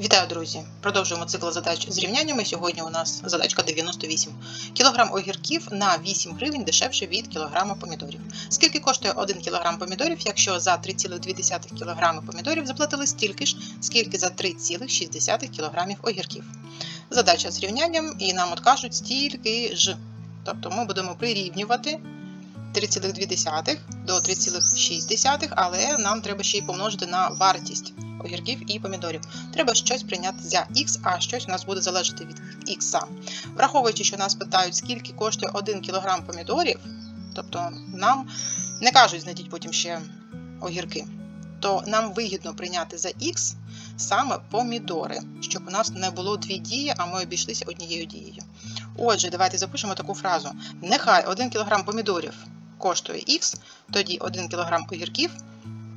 Вітаю, друзі! Продовжуємо цикл задач з рівняннями. Сьогодні у нас задачка 98. Кілограм огірків на 8 гривень дешевше від кілограма помідорів. Скільки коштує 1 кілограм помідорів, якщо за 3,2 кілограми помідорів заплатили стільки ж, скільки за 3,6 кілограмів огірків? Задача з рівнянням, і нам от кажуть стільки ж. Тобто ми будемо прирівнювати 3,2 до 3,6, але нам треба ще й помножити на вартість огірків і помідорів. Треба щось прийняти за х, а щось у нас буде залежати від х. Враховуючи, що нас питають, скільки коштує 1 кг помідорів, тобто нам не кажуть, знайдіть потім ще огірки, то нам вигідно прийняти за х саме помідори, щоб у нас не було дві дії, а ми обійшлися однією дією. Отже, давайте запишемо таку фразу: нехай 1 кг помідорів коштує х, тоді 1 кг огірків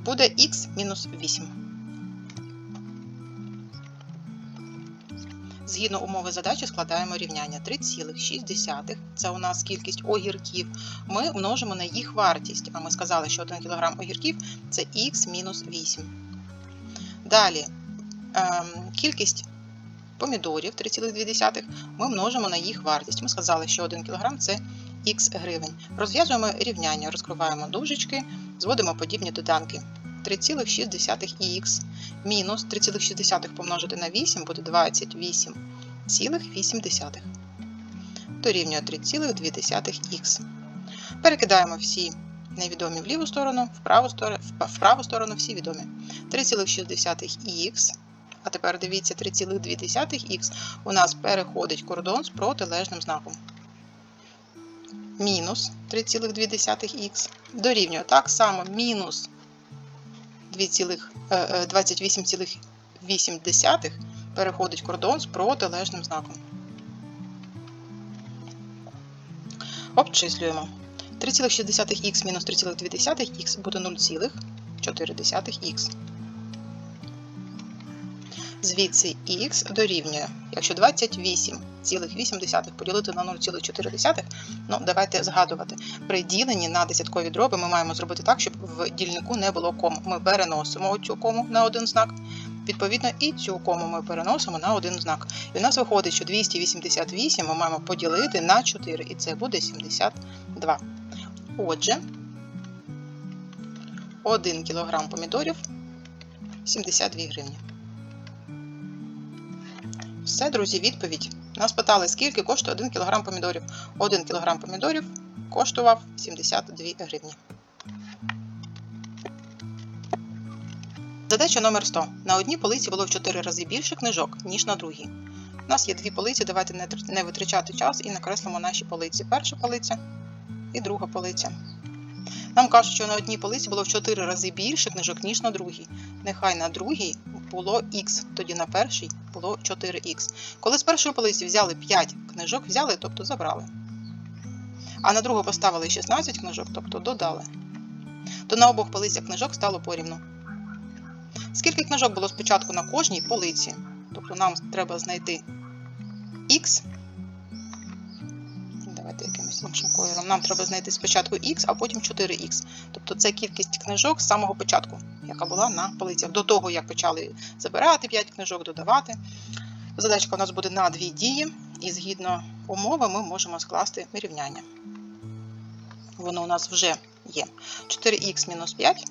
буде х мінус 8. Згідно умови задачі складаємо рівняння 3,6. Це у нас кількість огірків. Ми множимо на їх вартість. А ми сказали, що 1 кг огірків це х мінус 8. Далі ем, кількість помідорів 3,2 ми множимо на їх вартість. Ми сказали, що 1 кг це х гривень. Розв'язуємо рівняння, розкриваємо дужечки, зводимо подібні доданки. 3,6х мінус 3,6 помножити на 8 буде 28,8. Дорівнює 3,2х. Перекидаємо всі невідомі в ліву сторону, в праву сторону, в праву сторону всі відомі. 3,6х. А тепер дивіться, 3,2х у нас переходить кордон з протилежним знаком. Мінус 3,2х дорівнює так само мінус 28,8 переходить кордон з протилежним знаком. Обчислюємо. 3,6х мінус 3,2х буде 0,4х. Звідси х дорівнює, якщо 28,8 поділити на 0,4, ну давайте згадувати. При діленні на десяткові дроби ми маємо зробити так, щоб в дільнику не було кому. Ми переносимо цю кому на один знак. Відповідно, і цю кому ми переносимо на один знак. І у нас виходить, що 288 ми маємо поділити на 4, і це буде 72. Отже, 1 кг помідорів 72 гривні. Все, друзі, відповідь. Нас питали, скільки коштує 1 кг помідорів. 1 кг помідорів коштував 72 гривні. Задача номер 100. На одній полиці було в 4 рази більше книжок, ніж на другій. У нас є дві полиці, давайте не витрачати час і накреслимо наші полиці. Перша полиця і друга полиця. Нам кажуть, що на одній полиці було в 4 рази більше книжок, ніж на другій. Нехай на другій було х, тоді на першій було 4х. Коли з першої полиці взяли 5 книжок, взяли, тобто забрали. А на другу поставили 16 книжок, тобто додали. То на обох полицях книжок стало порівну. Скільки книжок було спочатку на кожній полиці? Тобто нам треба знайти х. Давайте якимось іншим кольором. Нам треба знайти спочатку х, а потім 4х. Тобто це кількість книжок з самого початку, яка була на полицях. До того, як почали забирати 5 книжок, додавати. Задачка у нас буде на дві дії, і згідно умови ми можемо скласти рівняння. Воно у нас вже є. 4х мінус 5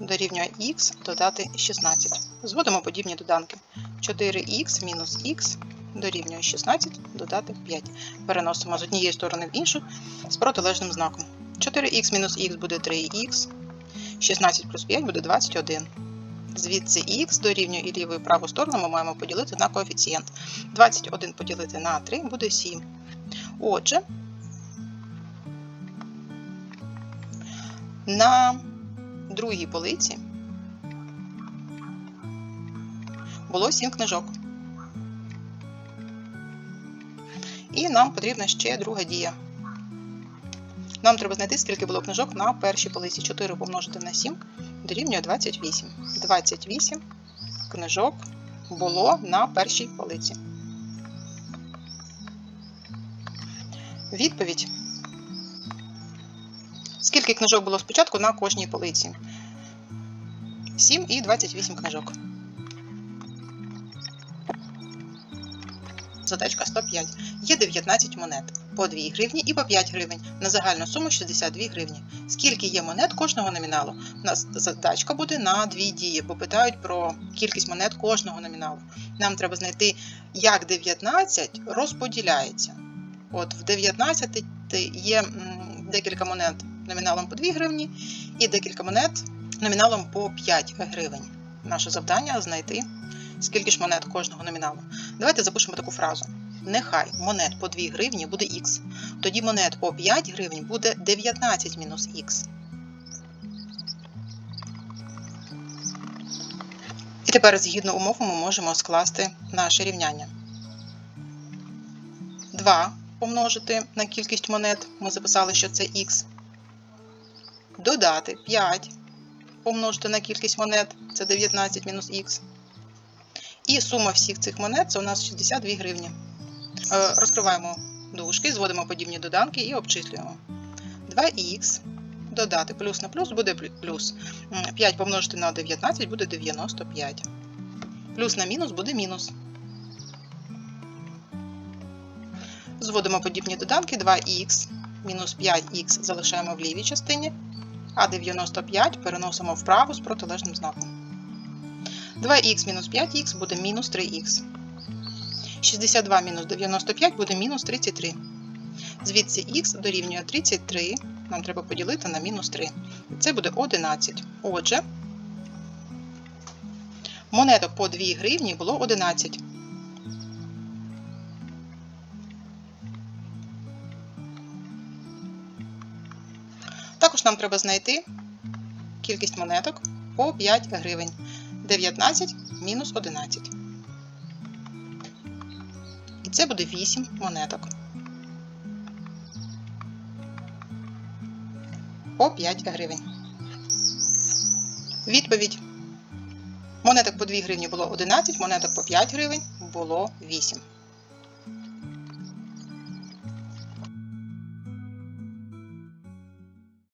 дорівнює х додати 16. Зводимо подібні доданки. 4х мінус х дорівнює 16 додати 5. Переносимо з однієї сторони в іншу з протилежним знаком. 4х мінус х буде 3х, 16 плюс 5 буде 21. Звідси х дорівнює і ліву і праву сторону ми маємо поділити на коефіцієнт. 21 поділити на 3 буде 7. Отже, на другій полиці було 7 книжок. І нам потрібна ще друга дія. Нам треба знайти, скільки було книжок на першій полиці. 4 помножити на 7 дорівнює 28. 28 книжок було на першій полиці. Відповідь. Скільки книжок було спочатку на кожній полиці? 7 і 28 книжок. Задачка 105. Є 19 монет по 2 гривні і по 5 гривень на загальну суму 62 гривні. Скільки є монет кожного номіналу? У нас задачка буде на дві дії, бо питають про кількість монет кожного номіналу. Нам треба знайти, як 19 розподіляється. От в 19 є декілька монет номіналом по 2 гривні і декілька монет номіналом по 5 гривень. Наше завдання знайти, скільки ж монет кожного номіналу. Давайте запишемо таку фразу. Нехай монет по 2 гривні буде х. Тоді монет по 5 гривень буде 19 мінус х. І тепер, згідно умов, ми можемо скласти наше рівняння. 2 помножити на кількість монет. Ми записали, що це х. Додати 5 помножити на кількість монет, це 19 мінус х. І сума всіх цих монет це у нас 62 гривні. Е, Розкриваємо дужки, зводимо подібні доданки і обчислюємо. 2х додати плюс на плюс буде плюс. 5 помножити на 19 буде 95. Плюс на мінус буде мінус. Зводимо подібні доданки 2х мінус 5х залишаємо в лівій частині, а 95 переносимо вправо з протилежним знаком. 2х мінус 5х буде мінус 3х. 62 мінус 95 буде мінус 33. Звідси х дорівнює 33. Нам треба поділити на мінус 3. Це буде 11. Отже, монеток по 2 гривні було 11. Також нам треба знайти кількість монеток по 5 гривень. 19 мінус 11. І це буде 8 монеток. По 5 гривень. Відповідь. Монеток по 2 гривні було 11, монеток по 5 гривень було 8.